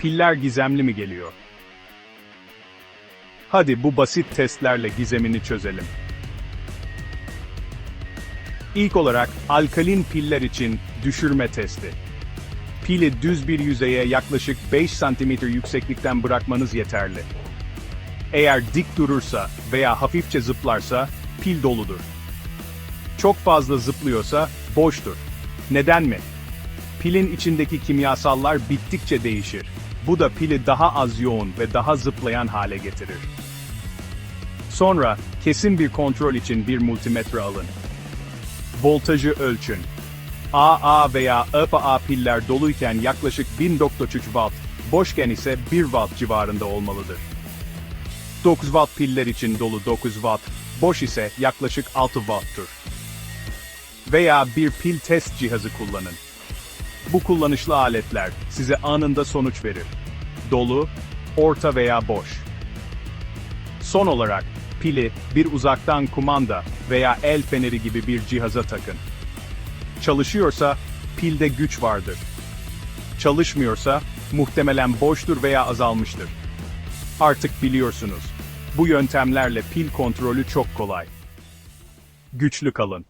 Piller gizemli mi geliyor? Hadi bu basit testlerle gizemini çözelim. İlk olarak alkalin piller için düşürme testi. Pili düz bir yüzeye yaklaşık 5 cm yükseklikten bırakmanız yeterli. Eğer dik durursa veya hafifçe zıplarsa pil doludur. Çok fazla zıplıyorsa boştur. Neden mi? Pilin içindeki kimyasallar bittikçe değişir. Bu da pili daha az yoğun ve daha zıplayan hale getirir. Sonra, kesin bir kontrol için bir multimetre alın. Voltajı ölçün. AA veya EPA piller doluyken yaklaşık 1093 watt, boşken ise 1 watt civarında olmalıdır. 9 watt piller için dolu 9 watt, boş ise yaklaşık 6 watt'tur. Veya bir pil test cihazı kullanın. Bu kullanışlı aletler size anında sonuç verir. Dolu, orta veya boş. Son olarak, pili bir uzaktan kumanda veya el feneri gibi bir cihaza takın. Çalışıyorsa, pilde güç vardır. Çalışmıyorsa, muhtemelen boştur veya azalmıştır. Artık biliyorsunuz. Bu yöntemlerle pil kontrolü çok kolay. Güçlü kalın.